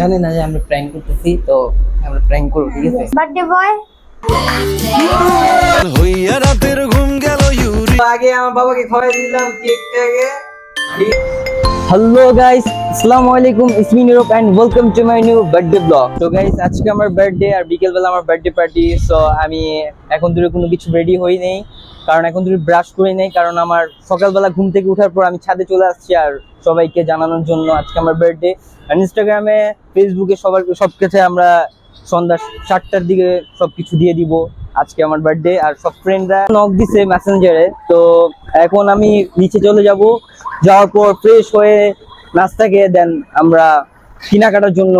জানে না যে আমরা প্র্যাঙ্ক করতেছি তো আমরা প্র্যাঙ্ক করব ঠিক আছে? বার্থডে বয় হইয়া রাতের ঘুম গেল ইউরি। আগে আমার বাবাকে খাওয়াই দিলাম কেকটাকে হ্যালো গাইস আসসালামু আলাইকুম ইসমি Nirup and welcome to my new birthday vlog তো গাইস আজকে আমার বার্থডে আর বিকেল বেলা আমার বার্থডে পার্টি সো আমি এখন দূরে কোনো কিছু রেডি হই নেই, কারণ এখন দূরে ব্রাশ করি নেই, কারণ আমার সকালবেলা ঘুম থেকে ওঠার পর আমি ছাদে চলে আসছি আর সবাইকে জানানোর জন্য আজকে আমার বার্থডে আর ইনস্টাগ্রামে ফেসবুকে সবার সব কিছু আমরা সন্ধ্যা সাতটার দিকে সবকিছু দিয়ে দিব। আজকে আমার বার্থডে আর সব ফ্রেন্ডরা নক দিছে মেসেঞ্জারে তো এখন আমি নিচে চলে যাব। যাওয়ার পর ফ্রেশ হয়ে নাস্তা খেয়ে দেন আমরা কেনাকাটার জন্য,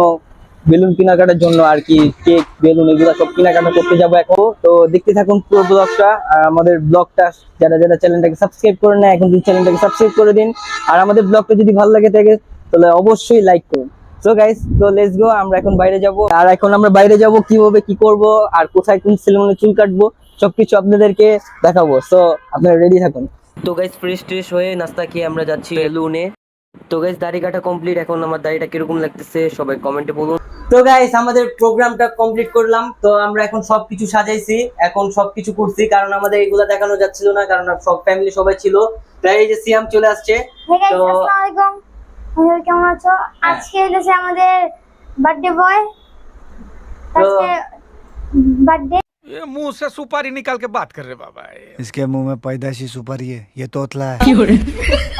বেলুন কেনাকাটার জন্য আর কি কেক বেলুন এগুলো সব কেনাকাটা করতে যাব এখন। তো দেখতে থাকুন পুরো ব্লগটা আর আমাদের ব্লগটা যারা যারা চ্যানেলটাকে সাবস্ক্রাইব করে না এখন চ্যানেলটাকে সাবস্ক্রাইব করে দিন। আর আমাদের ব্লগটা যদি ভালো লাগে থাকে, তাহলে অবশ্যই লাইক করুন। সো গাইস তো লেটস গো আমরা এখন বাইরে যাব। আর এখন আমরা বাইরে যাব কীভাবে কি করব আর কোথায় কোন সেলুনে চুল কাটবো সবকিছু আপনাদেরকে দেখাবো। সো আপনারা রেডি থাকুন। তো গাইস ফ্রেশ ট্রেশ হয়ে নাস্তা খেয়ে আমরা যাচ্ছি সেলুনে তো গাইস দাড়ি কাটা কমপ্লিট এখন আমার দাড়িটা কীরকম লাগতেছে সবাই কমেন্টে বলুন। তো গাইস আমাদের প্রোগ্রামটা কমপ্লিট করলাম। তো আমরা এখন সবকিছু সাজাইছি এখন সবকিছু করছি কারণ আমাদের এগুলা দেখানো যাচ্ছিল না কারণ সব ফ্যামিলি সবাই ছিল। তাই এই যে সিয়াম চলে আসছে। তো- আসসালামু আলাইকুম আপনারা কেমন আছো আজকে হচ্ছে আমাদের বার্থডে বয় আজকে বার্থডে ये मुंह से सुपारी निकाल के बात कर रहे बाबा ये। इसके मुंह में पैदाशी सुपारी है ये तोतला है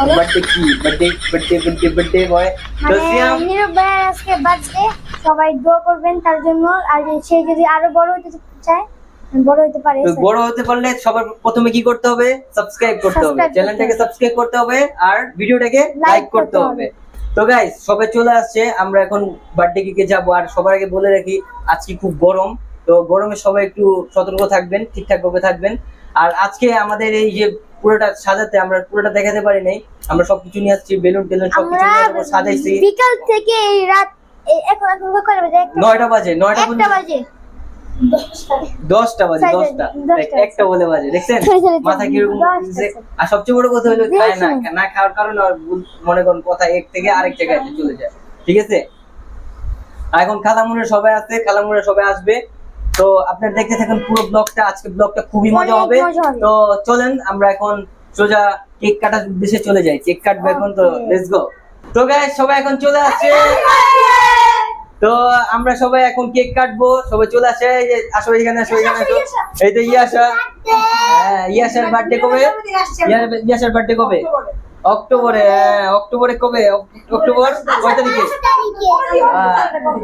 বার্থডে কি birthday birthday birthday birthday boy তো মানে সিয়াম নীরব ভাইয়ের আজকে বার্থডে সবাই দোয়া করবেন তার জন্য আর সে যদি আরো বড় হতে চায় বড় হতে পারে তো বড় হতে পারলে সবার প্রথমে কি করতে হবে সাবস্ক্রাইব করতে হবে Subscribe করতে চ্যানেলটাকে হবে। সাবস্ক্রাইব করতে হবে আর ভিডিওটাকে Like লাইক করতে করতে হবে তো গাইস সবাই চলে আসছে। আমরা এখন বার্থডে কেকে যাব। আর সবার আগে বলে রাখি আজকে খুব গরম। তো গরমে সবাই একটু সতর্ক থাকবেন ঠিকঠাক ভাবে থাকবেন। আর আজকে আমাদের এই যে পুরোটা সাজাতে আমরা পুরোটা দেখাতে পারি নাই। আমরা সবকিছু নিয়ে আসছি বেলুন টেলুন সবকিছু নিয়ে সাজাইছি। বিকাল থেকে এই রাত এখন এখন কয়টা বাজে? একটা নয়টা বাজে নয়টা একটা পর্যন্ত বাজে। দশটা। বাজে দশটা। একটা বলে বাজে দেখছেন? মাথা কীরকম আর সবচেয়ে বড় কথা হলো খায় না না খাওয়ার কারণে মনে করুন কথা এক থেকে আরেক জায়গায় চলে যায়। ঠিক আছে? আর এখন খালামুনের সবাই আছে খালামুনের সবাই আসবে। তো আপনারা দেখতে থাকুন পুরো ব্লগটা আজকে ব্লগটা খুবই মজা হবে। তো চলেন আমরা এখন সোজা কেক কাটার উদ্দেশ্যে চলে যাই। কেক কাটবো এখন তো. লেটস গো তো গাইস সবাই এখন চলে আসছে। তো আমরা সবাই এখন কেক কাটবো, সবাই চলে আসে আসো এখানে আসো এখানে, আসো। এই তো ইয়াসা হ্যাঁ ইয়াসার বার্থডে কবে? ইয়া- ইয়াসার বার্থডে কবে? অক্টোবরে হ্যাঁ অক্টোবরে কবে? অক্টোবর? কয় তারিখে?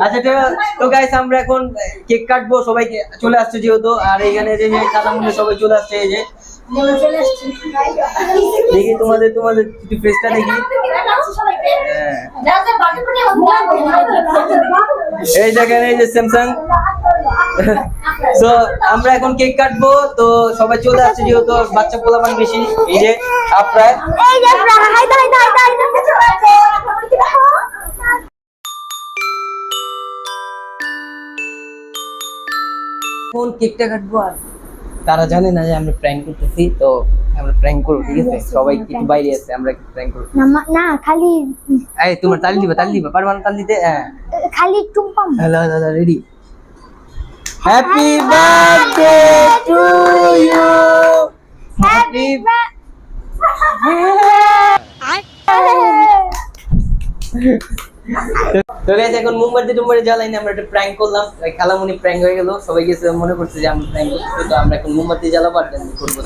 আচ্ছা তো গাইস আমরা এখন কেক কাটবো সবাই চলে আসছে যেহেতু, আর এখানে যে কালামুন্ডে সবাই চলে আসছে, এই যে। দেখি তোমাদের তোমাদের একটু ফেসটা দেখি হ্যাঁ এই দেখেন এই যে স্যামসাং তো আমরা এখন কেক কাটবো তো সবাই চলে আসছে যেহেতু বাচ্চা পোলাপান বেশি এই যে আপনার কেকটা কাটবো আর তারা জানে না যে আমরা প্র্যাঙ্ক করতেছি তো আমরা প্র্যাঙ্ক করব ঠিক আছে? সবাই prank বাইরে আছে আমরা প্র্যাঙ্ক করব। না খালি এই তোমার তালি দিবা তালি দিবা পারবা না তালি দিতে? হ্যাঁ। খালি টুম্পাম হ্যালো দাদা ready happy birthday to you happy তো গাইস এখন মোমবাতি টুমবাতি জ্বালাই না আমরা একটা প্র্যাঙ্ক করলাম। খালামুনি প্র্যাঙ্ক হয়ে গেল। সবাই গেছে মনে করছে যে আমরা প্র্যাঙ্ক করতেছি তো আমরা এখন মোমবাতি জ্বালাবো আর করব।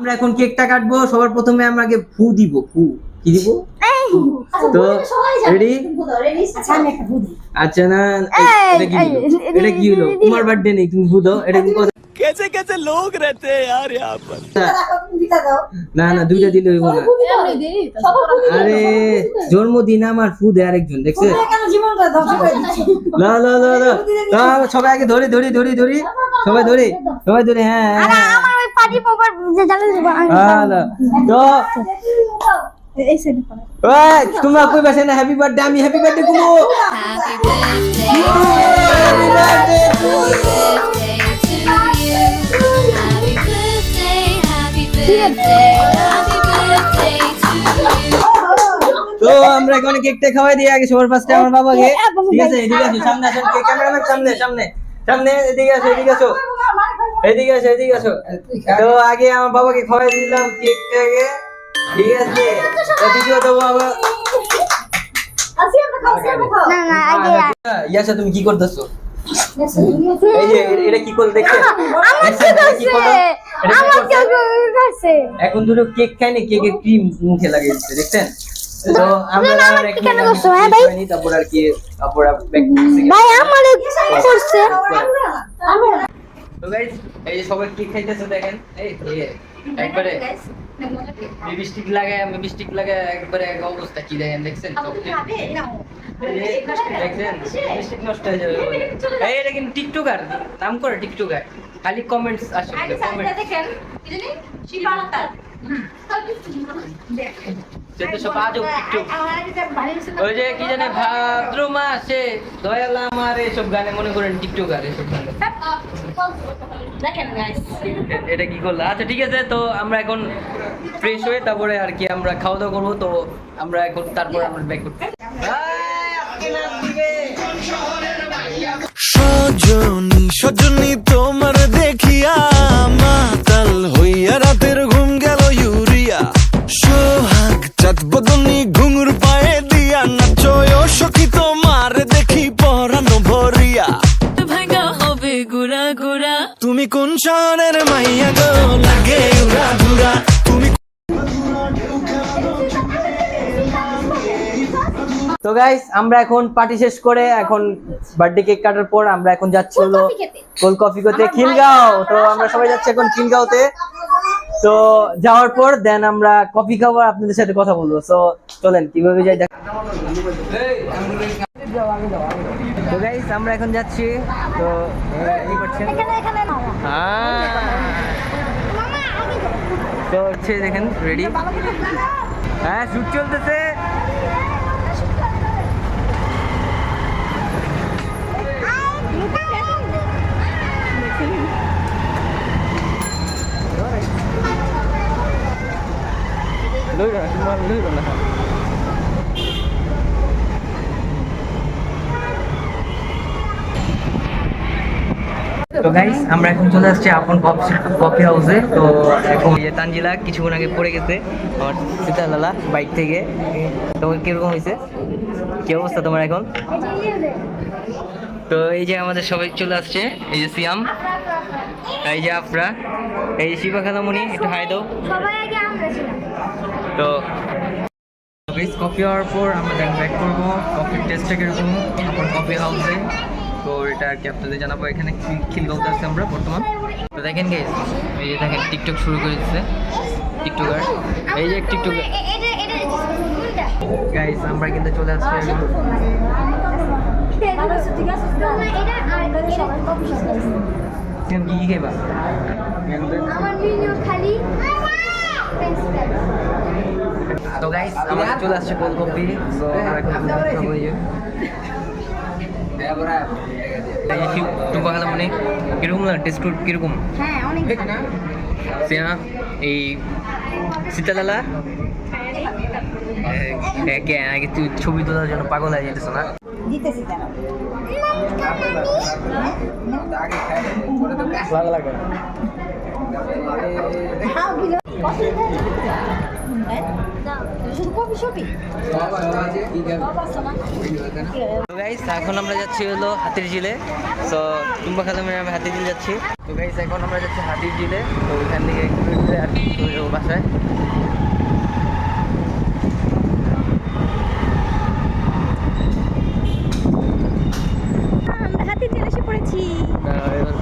আমরা এখন কেকটা কাটবো সবার প্রথমে আমরা আগে ফু দিব ফু। কি দিব? তো রেডি আচ্ছা না এটা কি হলো? এটা কি হলো? তোমার বার্থডে নেই তুমি বুঝো এটা কি কথা कैसे कैसे लोग रहते हैं यार यहाँ पर না না দুইটা দিলে হইব না আরে জন্মদিন আমার ফু দেয় আরেকজন দেখছে না না না না না, সবাই আগে ধরে ধরে ধরে ধরে সবাই ধরে সবাই ধরে হ্যাঁ হ্যাঁ, হ্যাঁ আমার ওই পার্টি পপার যে জানেন হ্যাঁ, না। তো এই সাইডে পড়া ওই তোমরা কই বাসে না হ্যাপি বার্থডে আমি happy birthday Kumu happy birthday to তো আমরা এখন কেকটা খাওয়াই দিয়ে আগে সবার ফার্স্টে আমার বাবাকে। ঠিক আছে এদিকে আসো সামনে আসো ক্যামেরাম্যান সামনে সামনে সামনে এদিকে আসো এদিকে আসো এদিকে আসো এদিকে আসো। তো আগে আমার বাবাকে খাওয়াই দিলাম কেকটাকে। ঠিক আছে তো দ্বিতীয় দেবো আবার। ইয়াসা তুমি কি করতেছো? এই যে এটা কি করল করছে এখন দুটো কেক খাইনি কেকের ক্রিম মুখে লাগিয়ে দিচ্ছে দেখছেন? তো আমরা না, কেন করছ, হ্যাঁ ভাই? তারপর আর কি তারপর আর back করতেছি। ভাই আমার করছে তো guys, এই যে সবাই কেক খাইতেছে দেখেন? এই, একবারে। লিপস্টিক লাগায় লিপস্টিক লাগে একবারে এক অবস্থা কি দেখেন দেখছেন? দেখছেন? লিপস্টিক নষ্ট হয়ে যাবে এই এটা কিন্তু টিকটকার। নাম করে টিকটকার। খালি কমেন্টস আসে কমেন্টস দেখেন। জানেন কমেন্ট ভাদ্র এটা কি করল? আচ্ছা ঠিক আছে, তো আমরা এখন ফ্রেশ হয়ে তারপরে আর কি আমরা খাওয়া দাওয়া করব, তো আমরা এখন তারপর আমরা ব্যাক করব সজনী সজনী তোমার তুমি মাইয়া গো লাগে উড়া ঘুরা তুমি তো গাইস আমরা এখন পার্টি শেষ করে এখন বার্থডে কেক কাটার পর আমরা এখন যাচ্ছি হলো কফি কোল কফি করতে খিলগাঁও। তো আমরা সবাই যাচ্ছি এখন খিলগাঁওতে। তো যাওয়ার পর দেন আমরা কফি খাব আপনাদের সাথে কথা বলব। তো চলেন কীভাবে যাই দেখ তো গাইস আমরা এখন যাচ্ছি। তো কি করছেন। হ্যাঁ। তো হচ্ছে দেখেন রেডি হ্যাঁ শুট চলতেছে। লইলো না তোমার লইলো না তো গাইস আমরা এখন চলে আসছি আপন কফি হাউসে তো এখন এই যে তানজিলা কিছুক্ষণ আগে পড়ে গেছে আমার সীতালালা বাইক থেকে। তো কীরকম হয়েছে? কি অবস্থা তোমার এখন? তো এই যে আমাদের সবাই চলে আসছে এই যে সিয়াম এই যে আফরা এই যে শিবা খালামণি একটু হাই দাও। তো কফি হওয়ার পর আমরা ব্যাক করব। কফির টেস্টটা কীরকম? এখন কফি হাউসে তো এটা আর কি আপনাদের জানাব? এখানে খিলগাঁওতে আছে আমরা বর্তমান। তো দেখেন গাইস এই যে দেখেন টিকটক শুরু করে দিচ্ছে টিকটকার এই যে টিকটকার গাইস আমরা কিন্তু চলে আসছি আর সিয়াম কি কি ফ্রাইজ তো গাইস আমরা চলে আসছে কোল্ড তো আমরা এখন খেলা মানে কীরকম লাগে? টেস্ট কীরকম? হ্যাঁ অনেক সিয়া এই সীতালালা কে আগে তুই ছবি তোলার জন্য পাগল হয়ে যেতেছ না? ভালো লাগে গাইস এখন আমরা যাচ্ছি হলো হাতির ঝিলে। তো টুম্বা খালা মেয়ে আমি হাতির ঝিল যাচ্ছি। তো গাইস এখন আমরা যাচ্ছি হাতির ঝিলে। তো ওইখান থেকে একটু বাসায় আমরা হাতি জেলে এসে পড়েছি তা এবার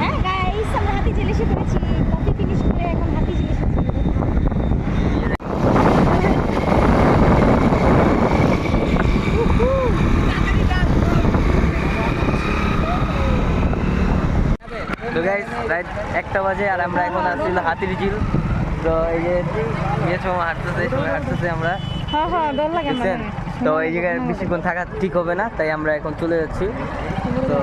হ্যাঁ গাইস আমরা হাতি জেলে এসে পড়েছি কফি ফিনিশ করে এখন হাতি জেলে এসে তো গাইস রাইট একটা বাজে আর আমরা এখন আসছি হাতির ঝিল তো এই যে ইয়ে সময় হাঁটতেছে সময় হাঁটতেছে আমরা। হ্যাঁ হ্যাঁ তো এই জায়গায় বেশিক্ষণ থাকা ঠিক হবে না তাই আমরা এখন চলে যাচ্ছি। তো